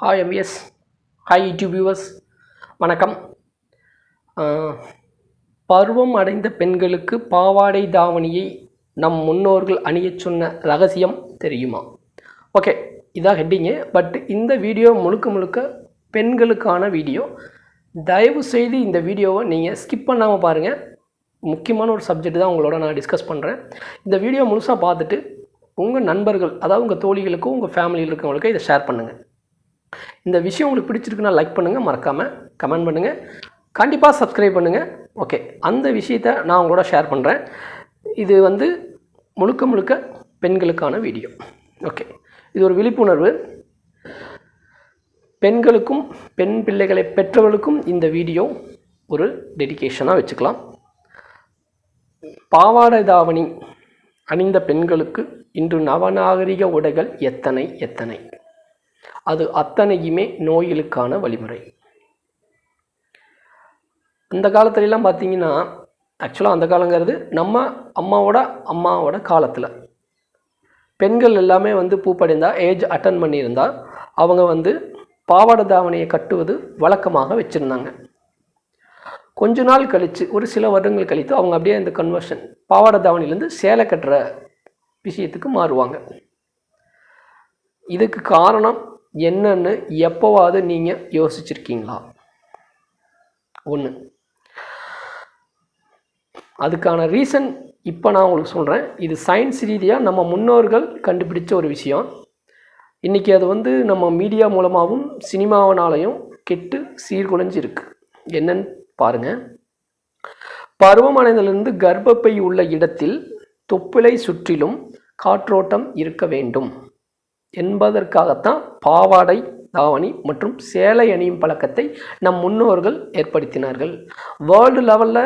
Hi MS hi YouTube viewers வணக்கம். பருவம் அடைந்த பெண்களுக்கு பாவாடை தாவணியை நம் முன்னோர்கள் அணியச் சொன்ன ரகசியம் தெரியுமா? ஓகே இதான் ஹெட்டிங்கு பட் இந்த வீடியோ முழுக்க முழுக்க பெண்களுக்கான வீடியோ தயவு செய்து இந்த வீடியோவை நீங்கள் ஸ்கிப் பண்ணாமல் பாருங்கள் முக்கியமான ஒரு சப்ஜெக்ட் தான் உங்களோட நான் டிஸ்கஸ் பண்ணுறேன் இந்த வீடியோ முழுசாக பார்த்துட்டு உங்கள் நண்பர்கள் அதாவது உங்கள் தோழிகளுக்கும் உங்கள் ஃபேமிலியில் இருக்கவங்களுக்கும் இதை ஷேர் பண்ணுங்கள் இந்த விஷயம் உங்களுக்கு பிடிச்சிருக்குன்னா லைக் பண்ணுங்கள் மறக்காமல் கமெண்ட் பண்ணுங்கள் கண்டிப்பாக சப்ஸ்கிரைப் பண்ணுங்கள் ஓகே அந்த விஷயத்தை நான் உங்களோட ஷேர் பண்ணுறேன் இது வந்து முழுக்க முழுக்க பெண்களுக்கான வீடியோ ஓகே இது ஒரு விழிப்புணர்வு. பெண்களுக்கும் பெண் பிள்ளைகளை பெற்றவர்களுக்கும் இந்த வீடியோ ஒரு டெடிகேஷனாக வச்சுக்கலாம். பாவாடை தாவணி அணிந்த பெண்களுக்கு இன்று நவநாகரிக உடைகள் எத்தனை எத்தனை? அது அத்தனையுமே நோய்களுக்கான வழிமுறை. அந்த காலத்துலலாம் பார்த்தீங்கன்னா ஆக்சுவலாக அந்த காலங்கிறது நம்ம அம்மாவோட அம்மாவோட காலத்தில். பெண்கள் எல்லாமே வந்து பூப்படைந்தால் ஏஜ் அட்டன் பண்ணியிருந்தால் அவங்க வந்து பாவாடை தாவணியை கட்டுவது வழக்கமாக வச்சுருந்தாங்க. கொஞ்ச நாள் கழித்து ஒரு சில வருடங்கள் கழித்து அவங்க அப்படியே இந்த கன்வர்ஷன் பாவாடை தாவணிலேருந்து சேலை கட்டுற விஷயத்துக்கு மாறுவாங்க. இதுக்கு காரணம் என்னன்னு எப்போவாவது நீங்கள் யோசிச்சிருக்கீங்களா? ஒன்று அதுக்கான ரீசன் இப்போ நான் உங்களுக்கு சொல்கிறேன் இது சயின்ஸ் ரீதியாக நம்ம முன்னோர்கள் கண்டுபிடிச்ச ஒரு விஷயம். இன்றைக்கி அது வந்து நம்ம மீடியா மூலமாகவும் சினிமாவினாலையும் கெட்டு சீர்குலைஞ்சிருக்கு. என்னன்னு பாருங்கள் பருவமடைந்திலிருந்து கர்ப்பப்பை உள்ள இடத்தில் தொப்புளை சுற்றிலும் காற்றோட்டம் இருக்க வேண்டும். என்பதற்காகத்தான் பாவாடை தாவணி மற்றும் சேலை அணியும் பழக்கத்தை நம் முன்னோர்கள் ஏற்படுத்தினார்கள். வேர்ல்டு லெவலில்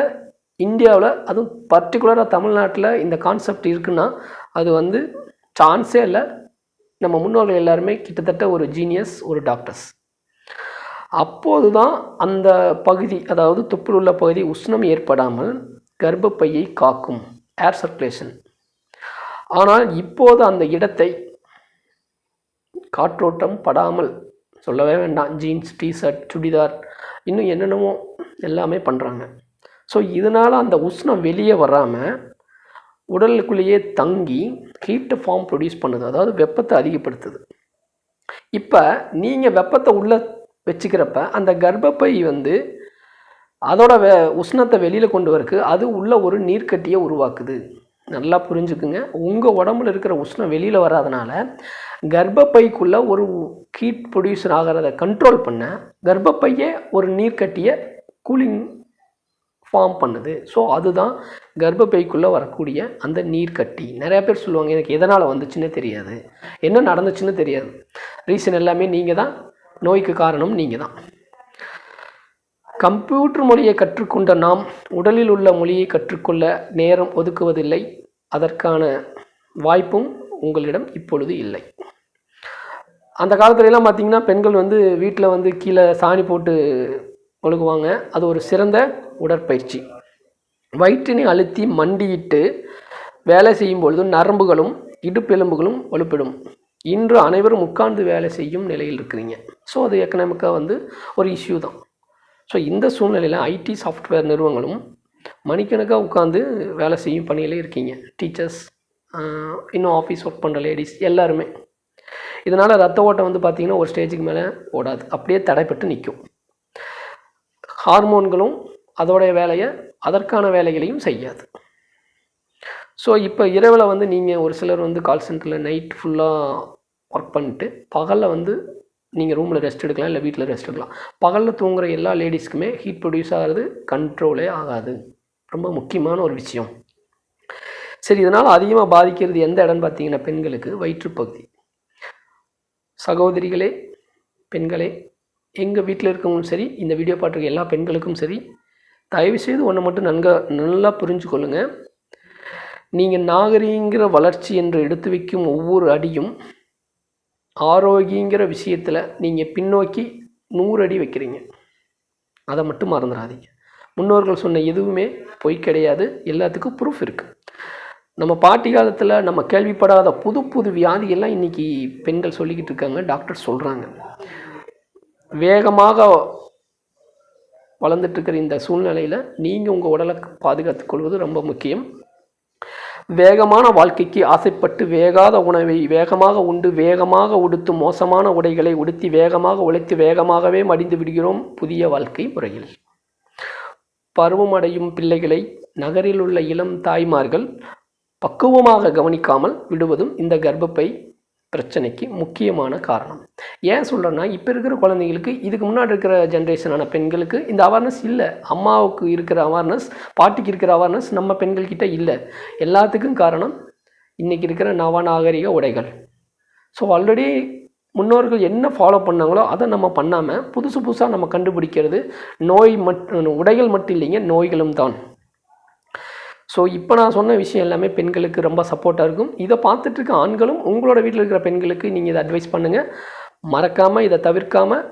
இந்தியாவில் அதுவும் பர்டிகுலராக தமிழ்நாட்டில் இந்த கான்செப்ட் இருக்குன்னா அது வந்து சான்ஸே இல்லை. நம்ம முன்னோர்கள் எல்லாருமே கிட்டத்தட்ட ஒரு ஜீனியஸ் ஒரு டாக்டர்ஸ் அப்போது தான் அந்த பகுதி அதாவது தொப்புள் உள்ள பகுதி உஷ்ணம் ஏற்படாமல் கர்ப்பப்பையை காக்கும். ஏர் சர்க்குலேஷன் ஆனால் இப்போது அந்த இடத்தை காற்றோட்டம் படாமல் சொல்லவே வேண்டாம். ஜீன்ஸ் டிஷர்ட் சுடிதார் இன்னும் என்னென்னமோ எல்லாமே பண்ணுறாங்க ஸோ இதனால் அந்த உஷ்ணம் வெளியே வராமல் உடலுக்குள்ளேயே தங்கி ஹீட்டு ஃபார்ம் ப்ரொடியூஸ் பண்ணுது. அதாவது வெப்பத்தை அதிகப்படுத்துது. இப்போ நீங்கள் வெப்பத்தை உள்ளே வச்சுக்கிறப்ப அந்த கர்ப்பப்பை வந்து அதோட வெ உஷ்ணத்தை வெளியில் கொண்டு வரக்கு அது உள்ள ஒரு நீர்க்கட்டியை உருவாக்குது. நல்லா புரிஞ்சுக்குங்க. உங்கள் உடம்புல இருக்கிற உஷ்ணம் வெளியில் வராதனால கர்ப்பப்பைக்குள்ளே ஒரு ஹீட் ப்ரொடியூசர் ஆகிறத கண்ட்ரோல் பண்ண கர்ப்பப்பையே ஒரு நீர்க்கட்டியை கூலிங் ஃபார்ம் பண்ணுது. ஸோ அதுதான் கர்ப்பப்பைக்குள்ளே வரக்கூடிய அந்த நீர்க்கட்டி. நிறையா பேர் சொல்லுவாங்க எனக்கு எதனால் வந்துச்சுன்னே தெரியாது. என்ன நடந்துச்சுன்னு தெரியாது. ரீசன் எல்லாமே நீங்கள் தான் நோய்க்கு காரணம் நீங்கள் தான் கம்ப்யூட்டர் மொழியை கற்றுக்கொண்ட நாம் உடலில் உள்ள மொழியை கற்றுக்கொள்ள நேரம் ஒதுக்குவதில்லை. அதற்கான வாய்ப்பும் உங்களிடம் இப்பொழுது இல்லை. அந்த காலத்துலலாம் பார்த்தீங்கன்னா பெண்கள் வந்து வீட்டில் வந்து கீழே சாணி போட்டு ஒழுகுவாங்க. அது ஒரு சிறந்த உடற்பயிற்சி. வயிற்றினை அழுத்தி மண்டியிட்டு வேலை செய்யும் பொழுது நரம்புகளும் இடுப்பெலும்புகளும் வலுப்படும். இன்று அனைவரும் உட்கார்ந்து வேலை செய்யும் நிலையில் இருக்கிறீங்க. ஸோ அது எக்கனாமிக்காக வந்து ஒரு இஷ்யூ தான். ஸோ இந்த சூழ்நிலையில் ஐடி சாஃப்ட்வேர் நிறுவனங்களும் மணிக்கணக்காக உட்காந்து வேலை செய்யும் பணியிலே இருக்கீங்க. டீச்சர்ஸ் இன்னும் ஆஃபீஸ் ஒர்க் பண்ணுற லேடிஸ் எல்லாருமே. இதனால் ரத்த ஓட்டம் வந்து பார்த்திங்கன்னா ஒரு ஸ்டேஜுக்கு மேலே ஓடாது. அப்படியே தடைப்பட்டு நிற்கும் ஹார்மோன்களும் அதோடைய வேலையை அதற்கான வேலைகளையும் செய்யாது. ஸோ இப்போ இரவில் வந்து நீங்கள் ஒரு சிலர் வந்து கால் சென்டரில் நைட் ஃபுல்லாக ஒர்க் பண்ணிட்டு பகலில் வந்து நீங்கள் ரூமில் ரெஸ்ட் எடுக்கலாம் இல்லை வீட்டில் ரெஸ்ட் எடுக்கலாம். பகலில் தூங்குற எல்லா லேடிஸ்க்குமே ஹீட் ப்ரொடியூஸ் ஆகிறது கண்ட்ரோலே ஆகாது. ரொம்ப முக்கியமான ஒரு விஷயம். சரி இதனால் அதிகமாக பாதிக்கிறது எந்த இடம்னு பார்த்தீங்கன்னா பெண்களுக்கு வயிற்றுப்பகுதி. சகோதரிகளே பெண்களே எங்கள் வீட்டில் இருக்கவங்களும் சரி இந்த வீடியோ பார்த்துருக்க எல்லா பெண்களுக்கும் சரி தயவுசெய்து ஒன்று மட்டும் நன்க நல்லா புரிஞ்சுக்கொள்ளுங்க. நீங்கள் நாகரிகங்கிற வளர்ச்சி என்று எடுத்து வைக்கும் ஒவ்வொரு அடியும் ஆரோக்கியங்கிற விஷயத்தில் நீங்கள் பின்னோக்கி நூறு அடி வைக்கிறீங்க. அதை மட்டும் மறந்துடாதீங்க முன்னோர்கள் சொன்ன எதுவுமே பொய் கிடையாது. எல்லாத்துக்கும் ப்ரூஃப் இருக்குது நம்ம பாட்டி காலத்தில் நம்ம கேள்விப்படாத புது புது வியாதியெல்லாம் இன்றைக்கி பெண்கள் சொல்லிக்கிட்டு இருக்காங்க. டாக்டர் சொல்கிறாங்க வேகமாக வளர்ந்துட்டுருக்கிற இந்த சூழ்நிலையில் நீங்கள் உங்கள் உடலை பாதுகாத்துக் கொள்வது ரொம்ப முக்கியம். வேகமான வாழ்க்கைக்கு ஆசைப்பட்டு வேகாத உணவை வேகமாக உண்டு வேகமாக உடுத்து மோசமான உடைகளை உடுத்தி வேகமாக உழைத்து வேகமாகவே மடிந்து விடுகிறோம் புதிய வாழ்க்கை முறையில். பருவமடையும் பிள்ளைகளை நகரில் உள்ள இளம் தாய்மார்கள் பக்குவமாக கவனிக்காமல் விடுவதும் இந்த கர்ப்பப்பை பிரச்சனைக்கு முக்கியமான காரணம். ஏன் சொல்கிறேன்னா இப்போ இருக்கிற குழந்தைங்களுக்கு இதுக்கு முன்னாடி இருக்கிற ஜென்ரேஷனான பெண்களுக்கு இந்த அவேர்னஸ் இல்லை. அம்மாவுக்கு இருக்கிற அவேர்னஸ் பாட்டிக்கு இருக்கிற அவேர்னஸ் நம்ம பெண்கள்கிட்ட இல்லை. எல்லாத்துக்கும் காரணம் இன்றைக்கி இருக்கிற நவநாகரிக உடைகள். ஸோ ஆல்ரெடி முன்னோர்கள் என்ன ஃபாலோ பண்ணாங்களோ அதை நம்ம பண்ணாமல் புதுசு புதுசாக நம்ம கண்டுபிடிக்கிறது நோய் மட் உடைகள் மட்டும் இல்லைங்க நோய்களும் தான். ஸோ இப்போ நான் சொன்ன விஷயம் எல்லாமே பெண்களுக்கு ரொம்ப சப்போர்ட்டாக இருக்கும். இதை பார்த்துட்டு இருக்க ஆண்களும் உங்களோட வீட்டில் இருக்கிற பெண்களுக்கு நீங்கள் இதை அட்வைஸ் பண்ணுங்கள் மறக்காமல் இதை தவிர்க்காமல்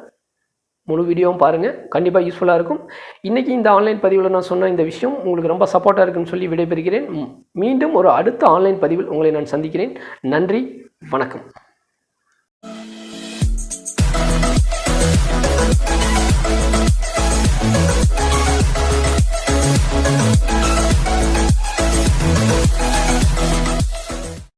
முழு வீடியோவும் பாருங்கள் கண்டிப்பாக யூஸ்ஃபுல்லாக இருக்கும். இன்றைக்கி இந்த ஆன்லைன் பதிவில் நான் சொன்ன இந்த விஷயம் உங்களுக்கு ரொம்ப சப்போர்ட்டாக இருக்குன்னு சொல்லி விடைபெறுகிறேன். மீண்டும் ஒரு அடுத்த ஆன்லைன் பதிவில் உங்களை நான் சந்திக்கிறேன். நன்றி வணக்கம்.